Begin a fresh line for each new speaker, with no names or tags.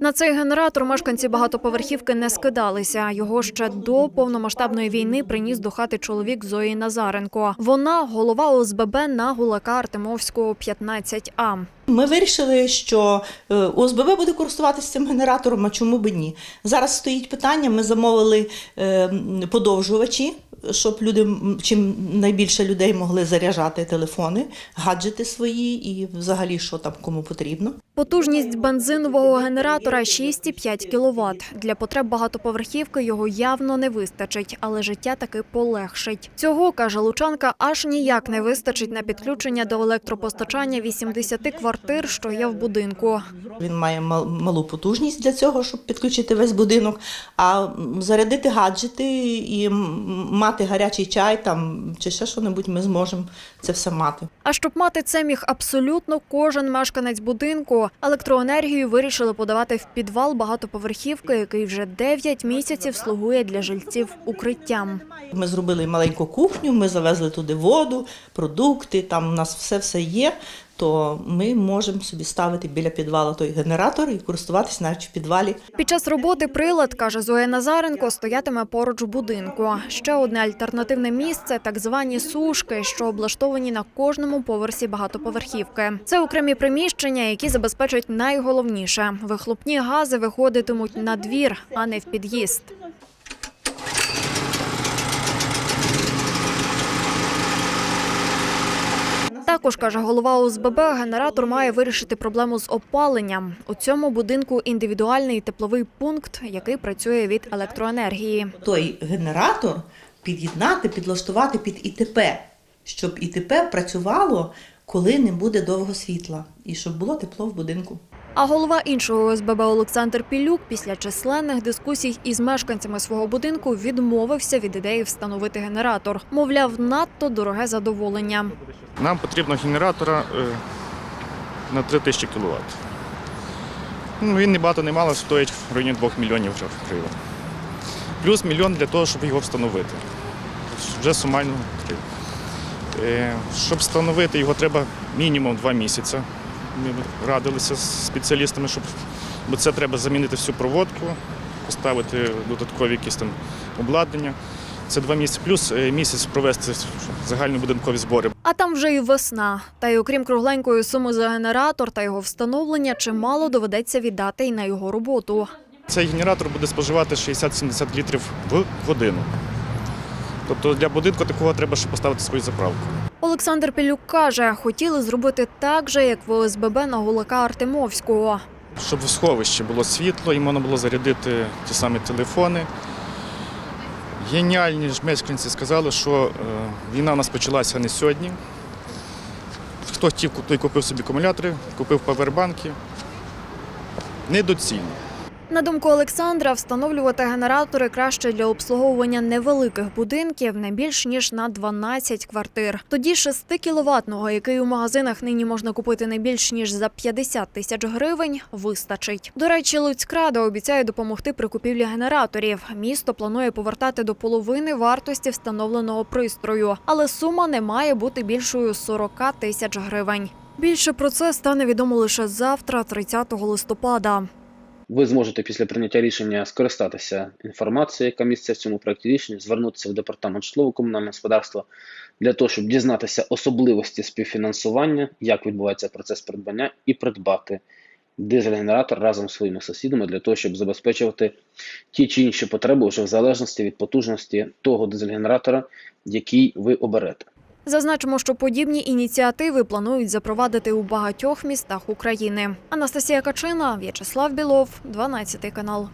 На цей генератор мешканці багатоповерхівки не скидалися. Його ще до повномасштабної війни приніс до хати чоловік Зої Назаренко. Вона голова ОСББ на Гулака Артемовського 15А.
Ми вирішили, що е, ОСББ буде користуватися цим генератором, а чому б ні? Зараз стоїть питання. Ми замовили е, подовжувачі, щоб люди чим найбільше людей могли заряджати телефони, гаджети свої і взагалі що там кому потрібно.
Потужність бензинового генератора 6,5 кВт. Для потреб багатоповерхівки його явно не вистачить, але життя таки полегшить. Цього каже Лучанка, аж ніяк не вистачить на підключення до електропостачання 80 квартир, що є в будинку.
Він має малу потужність для цього, щоб підключити весь будинок. А зарядити гаджети і мати гарячий чай там чи ще що-небудь ми зможемо це все мати.
А щоб мати це міг абсолютно кожен мешканець будинку, електроенергію вирішили подавати в підвал багатоповерхівки, який вже 9 місяців слугує для жильців укриттям.
Ми зробили маленьку кухню, ми завезли туди воду, продукти, там у нас все все є. То ми можемо собі ставити біля підвалу той генератор і користуватися навіть в підвалі.
Під час роботи прилад, каже Зоя Назаренко, стоятиме поруч будинку. Ще одне альтернативне місце так звані сушки, що облаштовані на кожному поверсі багатоповерхівки. Це окремі приміщення, які забезпечують найголовніше: вихлопні гази виходитимуть на двір, а не в під'їзд. Також каже голова ОСББ, генератор має вирішити проблему з опаленням. У цьому будинку індивідуальний тепловий пункт, який працює від електроенергії.
Той генератор під'єднати, підлаштувати під ІТП, щоб ІТП працювало, коли не буде довго світла, і щоб було тепло в будинку.
А голова іншого ОСББ Олександр Пілюк після численних дискусій із мешканцями свого будинку відмовився від ідеї встановити генератор. Мовляв, надто дороге задоволення.
Нам потрібно генератора е, на 3000 кВт. Ну, він не багато не мало стоїть в районі 2 мільйонів гривень. Плюс мільйон для того, щоб його встановити. Вже сумально. Е, Щоб встановити його, треба мінімум 2 місяці. Ми радилися з спеціалістами, щоб, бо це треба замінити всю проводку, поставити додаткові якісь там обладнання. Це два місяці, плюс е, місяць провести загальнобудинкові збори.
А там вже і весна. Та й окрім кругленької суми за генератор та його встановлення, чимало доведеться віддати й на його роботу.
Цей генератор буде споживати 60-70 літрів в годину. Тобто для будинку такого треба ще поставити свою заправку.
Олександр Пілюк каже, хотіли зробити так же, як в ОСББ на Гулака Артемовського.
Щоб в сховищі було світло і можна було зарядити ті самі телефони. Геніальні ж мешканці сказали, що е, війна у нас почалася не сьогодні. Хто хотів, той купив собі акумулятори, купив павербанки. Недоцільно.
На думку Олександра, встановлювати генератори краще для обслуговування невеликих будинків не більш ніж на 12 квартир. Тоді 6 кіловатного, який у магазинах нині можна купити не більш ніж за 50 тисяч гривень, вистачить. До речі, Луцькрада обіцяє допомогти при купівлі генераторів. Місто планує повертати до половини вартості встановленого пристрою, але сума не має бути більшою 40 тисяч гривень. Більше про це стане відомо лише завтра, 30 листопада.
Ви зможете після прийняття рішення скористатися інформацією, яка міститься в цьому проєкті рішення, звернутися в департамент житлово-комунального господарства для того, щоб дізнатися особливості співфінансування, як відбувається процес придбання, і придбати дизель-генератор разом з своїми сусідами для того, щоб забезпечувати ті чи інші потреби вже в залежності від потужності того дизель-генератора, який ви оберете.
Зазначимо, що подібні ініціативи планують запровадити у багатьох містах України. Анастасія Качина, В'ячеслав Білов, 12 канал.